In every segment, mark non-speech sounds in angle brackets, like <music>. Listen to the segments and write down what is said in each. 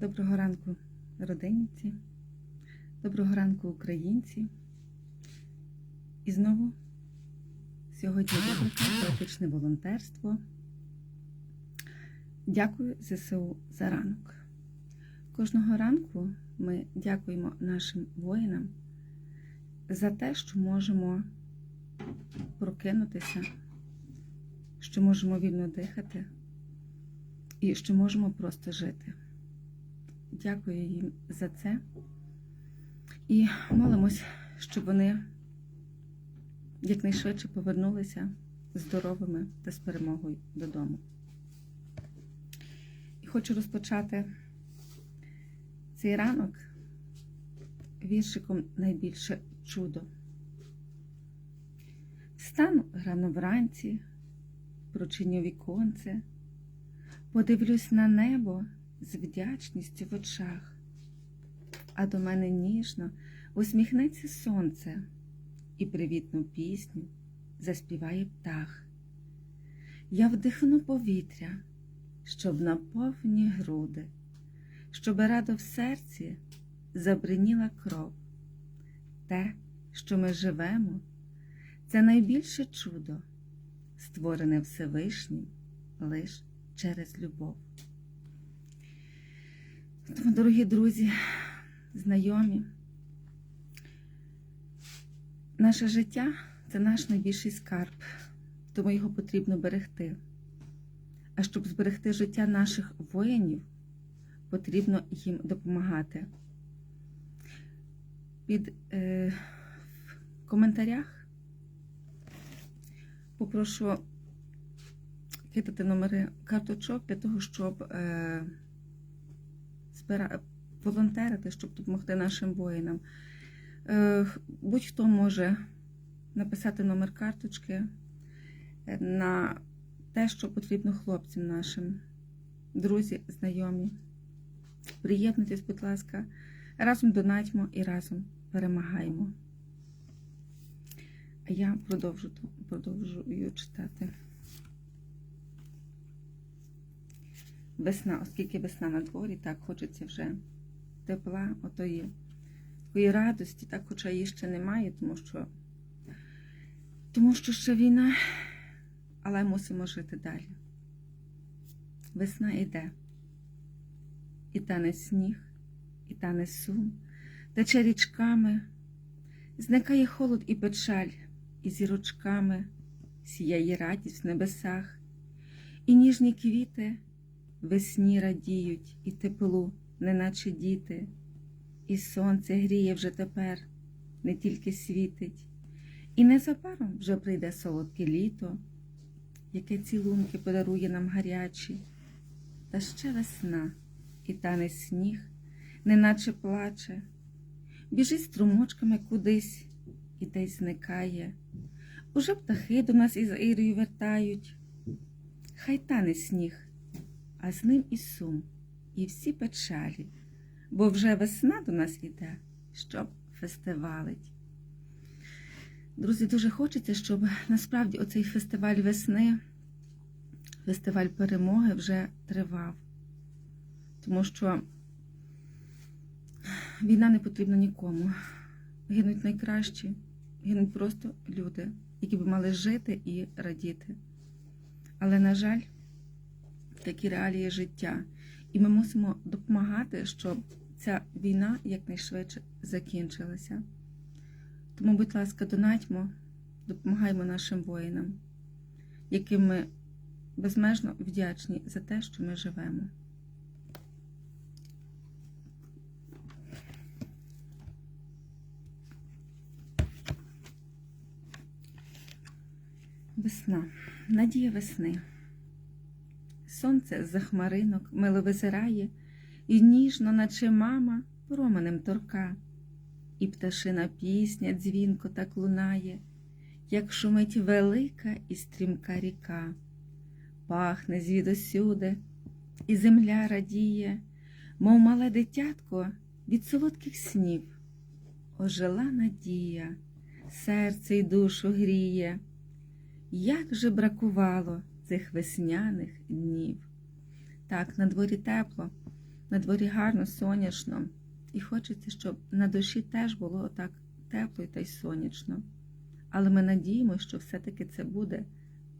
Доброго ранку, родинівці, доброго ранку, українці. І знову сьогодні <clears throat> рубрика «Поетичне волонтерство. Дякую ЗСУ за ранок. Кожного ранку ми дякуємо нашим воїнам за те, що можемо прокинутися, що можемо вільно дихати і що можемо просто жити. Дякую їм за це і молимось, щоб вони якнайшвидше повернулися здоровими та з перемогою додому. І хочу розпочати цей ранок віршиком найбільше чудо. Встану рано вранці, прочиню віконце, подивлюсь на небо з вдячністю в очах, а до мене ніжно усміхнеться сонце і привітну пісню заспіває птах. Я вдихну повітря, щоб на повні груди, щоб радо в серці забриніла кров. Те, що ми живемо, це найбільше чудо, створене Всевишнім лиш через любов. Дорогі друзі, знайомі, наше життя це наш найбільший скарб, тому його потрібно берегти. А щоб зберегти життя наших воїнів, потрібно їм допомагати. Під е, в коментарях попрошу кидати номери карточок для того, щоб е, збира... волонтерити, щоб допомогти нашим воїнам. Е, Будь-хто може написати номер карточки на те, що потрібно хлопцям нашим, друзі, знайомі. Приєднуйтесь, будь ласка, разом донатьмо і разом перемагаємо. А я продовжу, продовжую читати. Весна, оскільки весна на дворі, так хочеться вже тепла, отої такої радості, так, хоча її ще немає, тому що, тому що ще війна, але мусимо жити далі. Весна йде, і тане сніг, і тане сум, тече річками, зникає холод і печаль, і зірочками сіяє радість в небесах, і ніжні квіти весні радіють і теплу, неначе діти, і сонце гріє вже тепер, не тільки світить, і незабаром вже прийде солодке літо, яке цілунки подарує нам гарячі, та ще весна, і тане сніг, неначе плаче, біжить струмочками кудись і десь зникає. Уже птахи до нас із Ірою вертають, хай тане сніг а з ним і сум, і всі печалі, бо вже весна до нас іде, щоб фестивалить. Друзі, дуже хочеться, щоб насправді оцей фестиваль весни, фестиваль перемоги вже тривав. Тому що війна не потрібна нікому. Гинуть найкращі, гинуть просто люди, які б мали жити і радіти. Але, на жаль, такі реалії життя. І ми мусимо допомагати, щоб ця війна якнайшвидше закінчилася. Тому, будь ласка, донатьмо, допомагаймо нашим воїнам, яким ми безмежно вдячні за те, що ми живемо. Весна, надія весни. Сонце за хмаринок мило визирає, і ніжно, наче мама, променем торка, і пташина пісня дзвінко так лунає, як шумить велика і стрімка ріка, пахне звідусюди, і земля радіє, мов мале дитятко від солодких снів. Ожила надія, серце й душу гріє, як же бракувало цих весняних днів. Так, на дворі тепло, На дворі гарно, сонячно, і хочеться, щоб на душі теж було так тепло та й сонячно. Але ми надіємося, що все-таки це буде,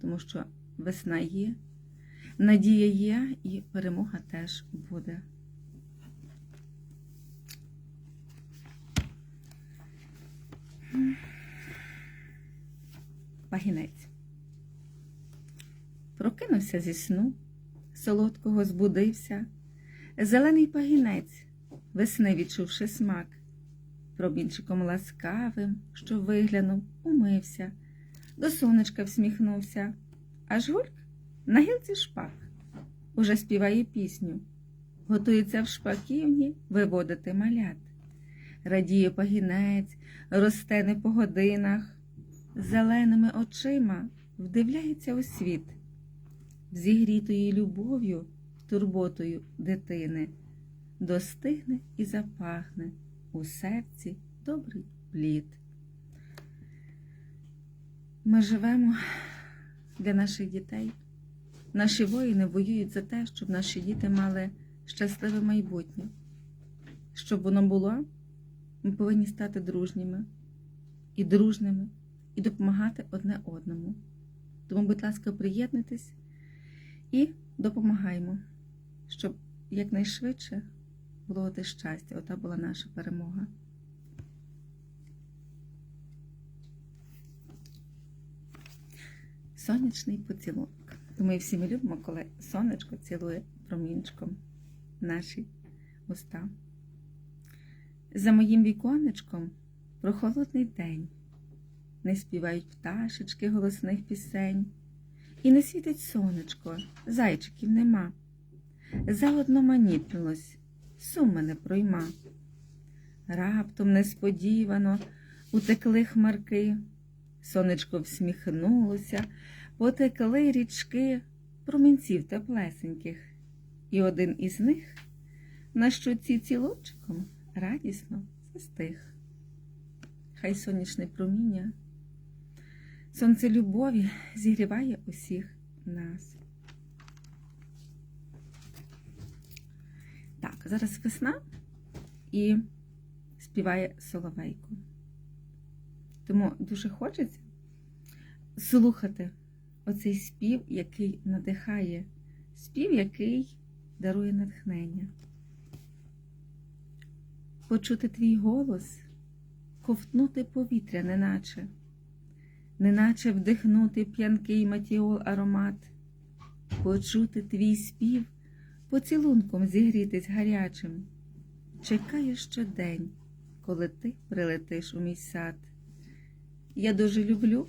тому що весна є, надія є і перемога теж буде. Пагінець. Прокинувся зі сну, солодкого збудився, зелений пагінець, весни відчувши смак, пробінчиком ласкавим, що виглянув, умився, до сонечка всміхнувся, аж гульк на гілці шпак уже співає пісню, готується в шпаківні виводити малят. Радіє пагінець, росте не по годинах, зеленими очима вдивляється у світ, зігрітою любов'ю, турботою дитини, достигне і запахне у серці добрий плід. Ми живемо для наших дітей. Наші воїни воюють за те, щоб наші діти мали щасливе майбутнє. Щоб воно було, ми повинні стати дружніми і дружними, і допомагати одне одному. Тому, будь ласка, приєднуйтесь і допомагаємо, щоб якнайшвидше було те щастя. Ота була наша перемога. Сонячний поцілунок. Ми всі ми любимо, коли сонечко цілує промінчиком наші уста. За моїм віконечком прохолодний день, не співають пташечки голосних пісень, і не світить сонечко, зайчиків нема. Заодноманітнулось, сум мене пройма. Раптом несподівано утекли хмарки, сонечко всміхнулося, потекли річки промінців теплесеньких, і один із них на щоці цілочком радісно застиг. Хай сонячне проміння, сонце любові зігріває усіх нас. Так, зараз весна і співає соловейку. Тому дуже хочеться слухати оцей спів, який надихає, спів, який дарує натхнення. Почути твій голос, ковтнути повітря, неначе, неначе вдихнути п'янкий матіол аромат, почути твій спів, поцілунком зігрітись гарячим. Чекаю щодень, коли ти прилетиш у мій сад. Я дуже люблю,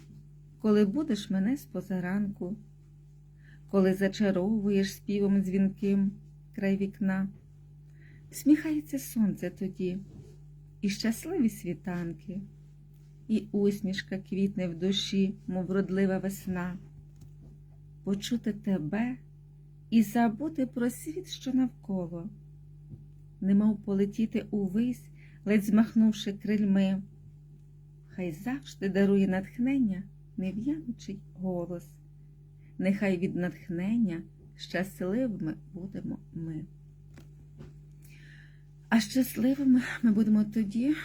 коли будеш мене з позаранку, коли зачаровуєш співом дзвінким край вікна, сміхається сонце тоді, і щасливі світанки, і усмішка квітне в душі, мов вродлива весна, почути тебе і забути про світ, що навколо, немов полетіти увись, ледь змахнувши крильми. Хай завжди дарує натхнення нев'янучий голос. Нехай від натхнення щасливими будемо ми. А щасливими ми будемо тоді,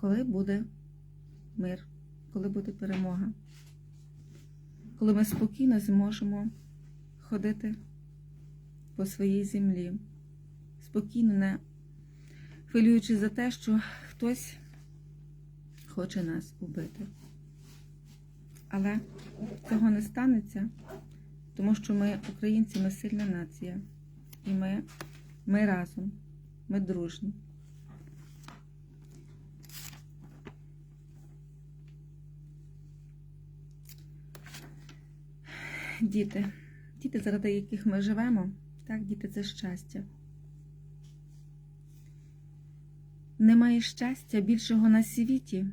коли буде мир, коли буде перемога, коли ми спокійно зможемо ходити по своїй землі, спокійно не хвилюючись за те, що хтось хоче нас убити. Але цього не станеться, тому що ми, українці, ми сильна нація. І ми, ми разом, ми дружні. Діти, діти, заради яких ми живемо, так, діти це щастя. Немає щастя більшого на світі,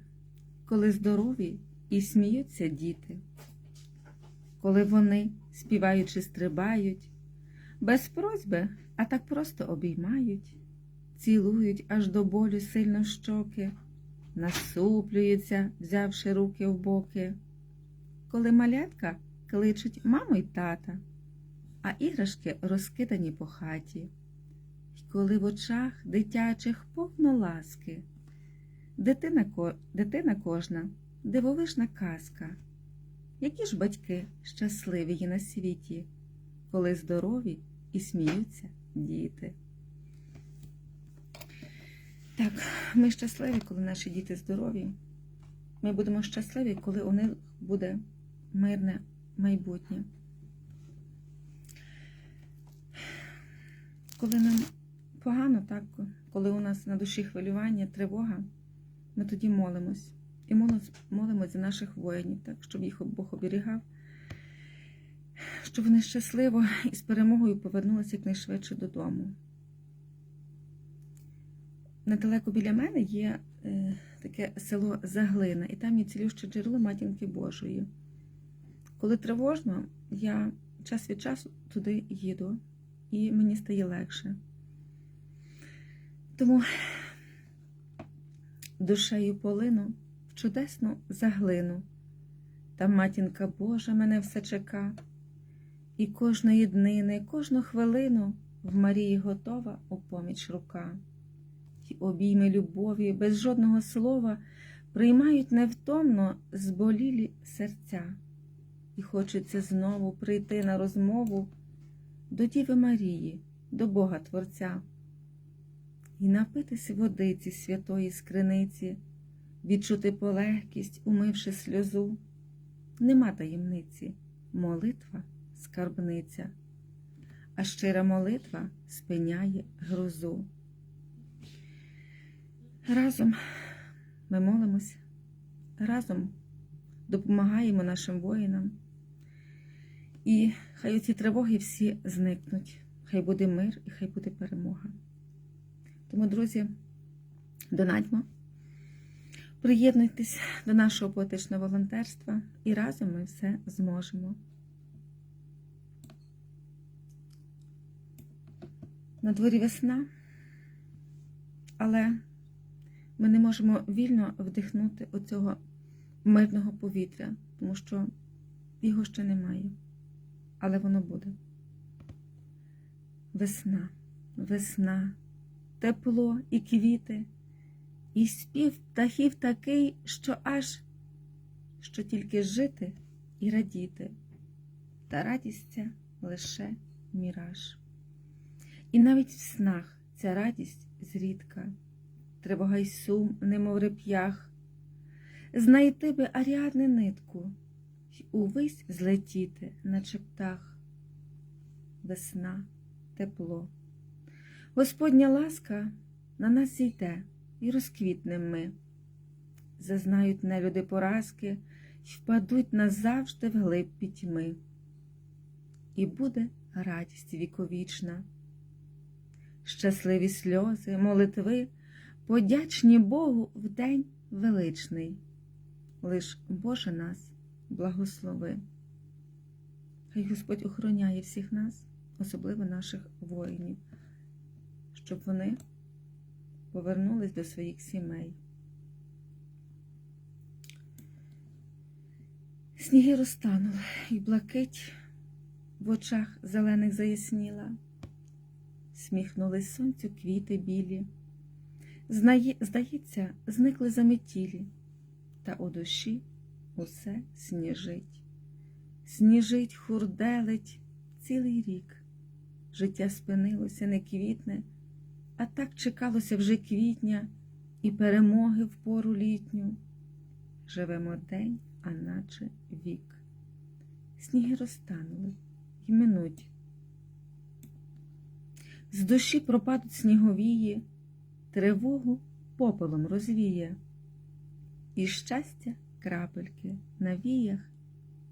коли здорові і сміються діти, коли вони, співаючи, стрибають, без просьби, а так просто обіймають, цілують аж до болю сильно щоки, насуплюються, взявши руки в боки, коли малятка кличуть маму й тата, а іграшки розкидані по хаті. й коли в очах дитячих повно ласки. Дитина, дитина кожна дивовижна казка. Які ж батьки щасливі є на світі, коли здорові і сміються діти. Так, ми щасливі, коли наші діти здорові. Ми будемо щасливі, коли у них буде мирне майбутнє. Коли нам погано, так, коли у нас на душі хвилювання, тривога, ми тоді молимось. І молимось, за наших воїнів, так, щоб їх Бог оберігав, щоб вони щасливо і з перемогою повернулися якнайшвидше додому. Недалеко біля мене є е, таке село Заглина, і там є цілюще джерело матінки Божої. Коли тривожно, я час від часу туди їду, і мені стає легше. Тому душею полину в чудесну заглину. Там матінка Божа мене все чека, і кожної днини, кожну хвилину в Марії готова у поміч рука. Й обійми любові без жодного слова приймають невтомно зболілі серця, і хочеться знову прийти на розмову до Діви Марії, до Бога Творця, і напитись водиці святої скриниці, відчути полегкість, умивши сльозу. Нема таємниці, молитва скарбниця, а щира молитва спиняє грозу. Разом ми молимося, разом допомагаємо нашим воїнам. І хай оці тривоги всі зникнуть. Хай буде мир і хай буде перемога. Тому, друзі, донатьмо, приєднуйтесь до нашого поетичного волонтерства і разом ми все зможемо. На дворі весна, але ми не можемо вільно вдихнути оцього мирного повітря, тому що його ще немає. Але воно буде. Весна, весна, тепло і квіти, і спів птахів такий, що аж що тільки жити і радіти, та радість ця лише міраж. І навіть в снах ця радість зрідка тривога й сум, немов реп'ях, знайти би аріадне нитку й увись злетіти, наче птах. Весна, тепло. Господня ласка на нас зійде і розквітнем ми. Зазнають нелюди поразки й впадуть назавжди в глиб пітьми. І буде радість віковічна. Щасливі сльози, молитви подячні Богу в день величний, лиш Боже нас благослови. Хай Господь охороняє всіх нас, особливо наших воїнів, щоб вони повернулись до своїх сімей. Сніги розтанули, і блакить в очах зелених заясніла, сміхнулись сонцю квіти білі. Знає, здається, зникли заметілі, та у душі усе сніжить. Сніжить, хурделить цілий рік. Життя спинилося, не квітне, а так чекалося вже квітня і перемоги в пору літню. Живемо день, а наче вік. Сніги розтанули й минуть. З душі пропадуть сніговії тривогу попелом розвіє, і щастя крапельки на віях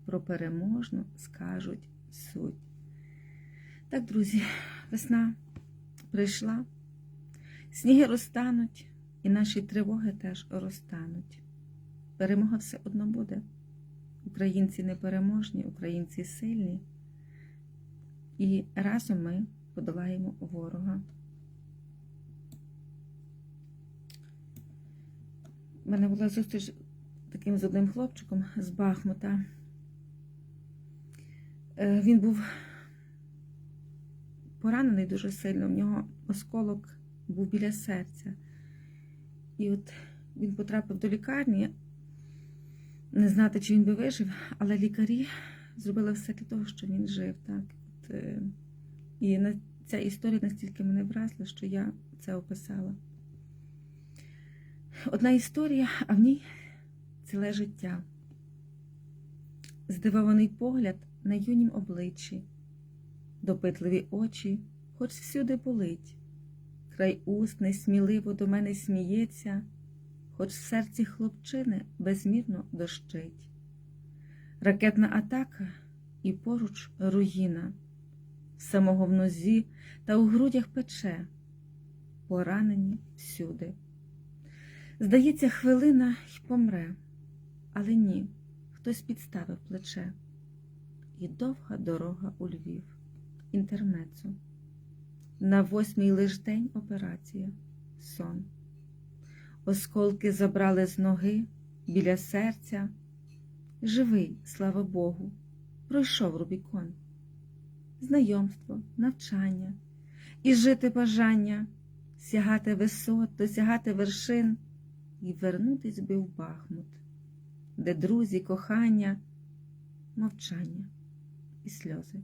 про переможну скажуть суть. Так, друзі, весна прийшла, сніги розтануть, і наші тривоги теж розтануть. Перемога все одно буде. Українці непереможні, українці сильні, і разом ми подолаємо ворога. У мене була зустріч таким з одним хлопчиком з Бахмута. Е, Він був поранений дуже сильно, в нього осколок був біля серця. І от він потрапив до лікарні, не знати, чи він би вижив, але лікарі зробили все для того, щоб він жив. Так? От, е, і ця історія настільки мене вразила, що я це описала. Одна історія, а в ній ціле життя. Здивований погляд на юнім обличчі, допитливі очі, хоч всюди болить, край уст несміливо до мене сміється, хоч в серці хлопчини безмірно дощить. Ракетна атака і поруч руїна, самого в нозі та у грудях пече, поранені всюди. Здається, хвилина й помре, але ні, хтось підставив плече. І довга дорога у Львів, інтермецу. На восьмий лиш день операція, сон. Осколки забрали з ноги біля серця. Живий, слава Богу, пройшов Рубікон. Знайомство, навчання і жити бажання, сягати висот, досягати вершин і вернутись би в Бахмут, де друзі, кохання, мовчання і сльози.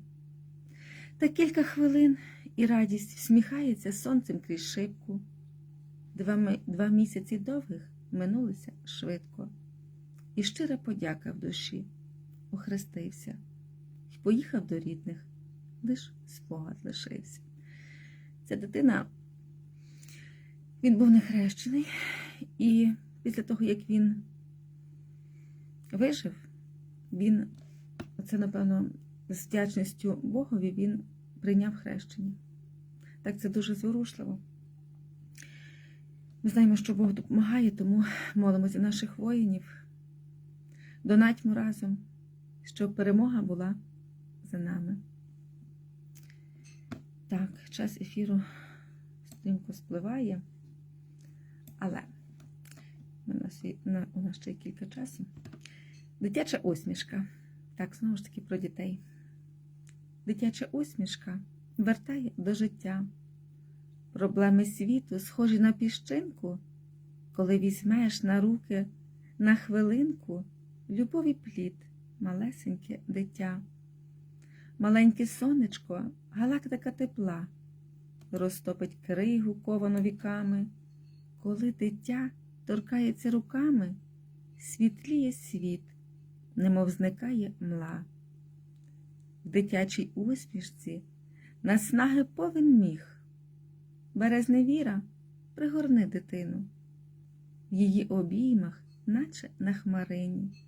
Та кілька хвилин і радість всміхається сонцем крізь шибку. Два, два місяці довгих минулися швидко, і щира подяка в душі охрестився і поїхав до рідних, лиш спогад лишився. Ця дитина, він був не хрещений, і після того, як він вижив, він, це, напевно, з вдячністю Богові він прийняв хрещення. Так це дуже зворушливо. Ми знаємо, що Бог допомагає, тому молимося наших воїнів. Донатьмо разом, щоб перемога була за нами. Так, час ефіру стрімко спливає, але у нас, ще є кілька часу. Дитяча усмішка. Так, знову ж таки про дітей. Дитяча усмішка вертає до життя. Проблеми світу схожі на піщинку, коли візьмеш на руки на хвилинку любові плід, малесеньке дитя. Маленьке сонечко, галактика тепла, розтопить кригу ковану віками, коли дитя торкається руками, світліє світ, немов зникає мла. В дитячій усмішці наснаги повен міг. Березне віра, пригорни дитину, в її обіймах, наче на хмарині.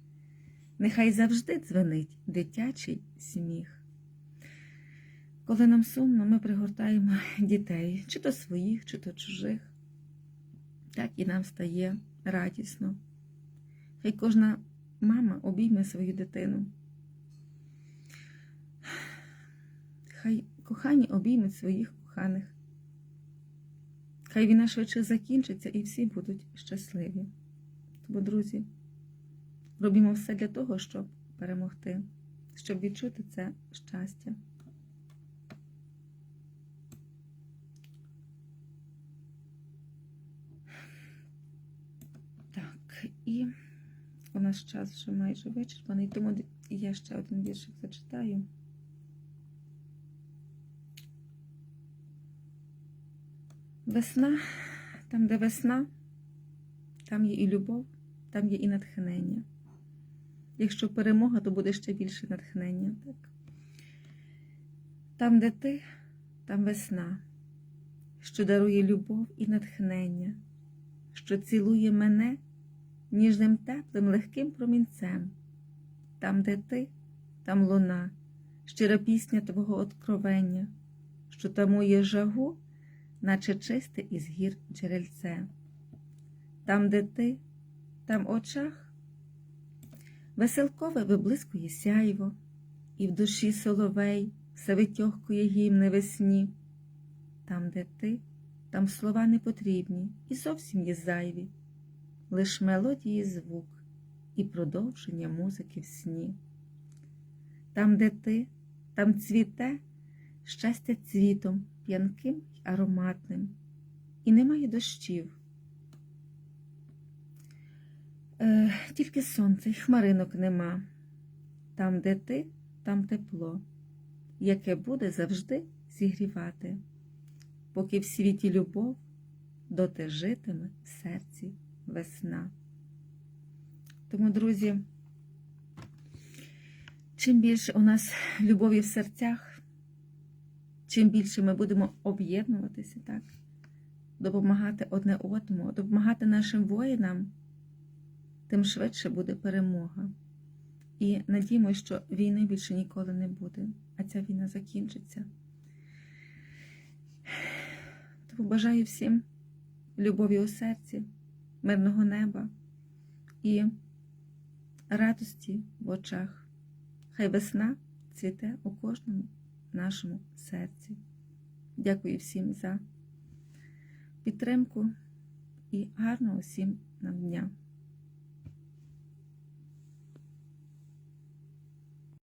Нехай завжди дзвенить дитячий сміх. Коли нам сумно, ми пригортаємо дітей, чи то своїх, чи то чужих. Так і нам стає радісно. Хай кожна мама обійме свою дитину. Хай кохані обіймуть своїх коханих. Хай війна швидше закінчиться і всі будуть щасливі. Тому, друзі, робімо все для того, щоб перемогти, щоб відчути це щастя. Так, і у нас час вже майже вичерпаний, тому я ще один віршик зачитаю. Весна, там, де весна, там є і любов, там є і натхнення. Якщо перемога, то буде ще більше натхнення. Так? Там, де ти, там весна, що дарує любов і натхнення, що цілує мене ніжним теплим легким промінцем. Там, де ти, там луна, щира пісня твого откровення, що тамує жагу наче чисте із гір джерельце. Там, де ти, там очах, веселкове виблискує сяйво, і в душі соловей все витьохкує гімни весні. Там, де ти, там слова не потрібні і зовсім є зайві, лиш мелодії звук і продовження музики в сні. Там, де ти, там цвіте щастя цвітом, п'янким й ароматним, і немає дощів. Е, тільки сонце й хмаринок нема. Там, де ти, там тепло, яке буде завжди зігрівати, поки в світі любов, доти житиме в серці весна. Тому, друзі, чим більше у нас любові в серцях, чим більше ми будемо об'єднуватися, так, допомагати одне одному, допомагати нашим воїнам, тим швидше буде перемога. І надіємося, що війни більше ніколи не буде, а ця війна закінчиться. Тому бажаю всім любові у серці, мирного неба і радості в очах. Хай весна цвіте у кожному нашому серці. Дякую всім за підтримку і гарного всім нам дня.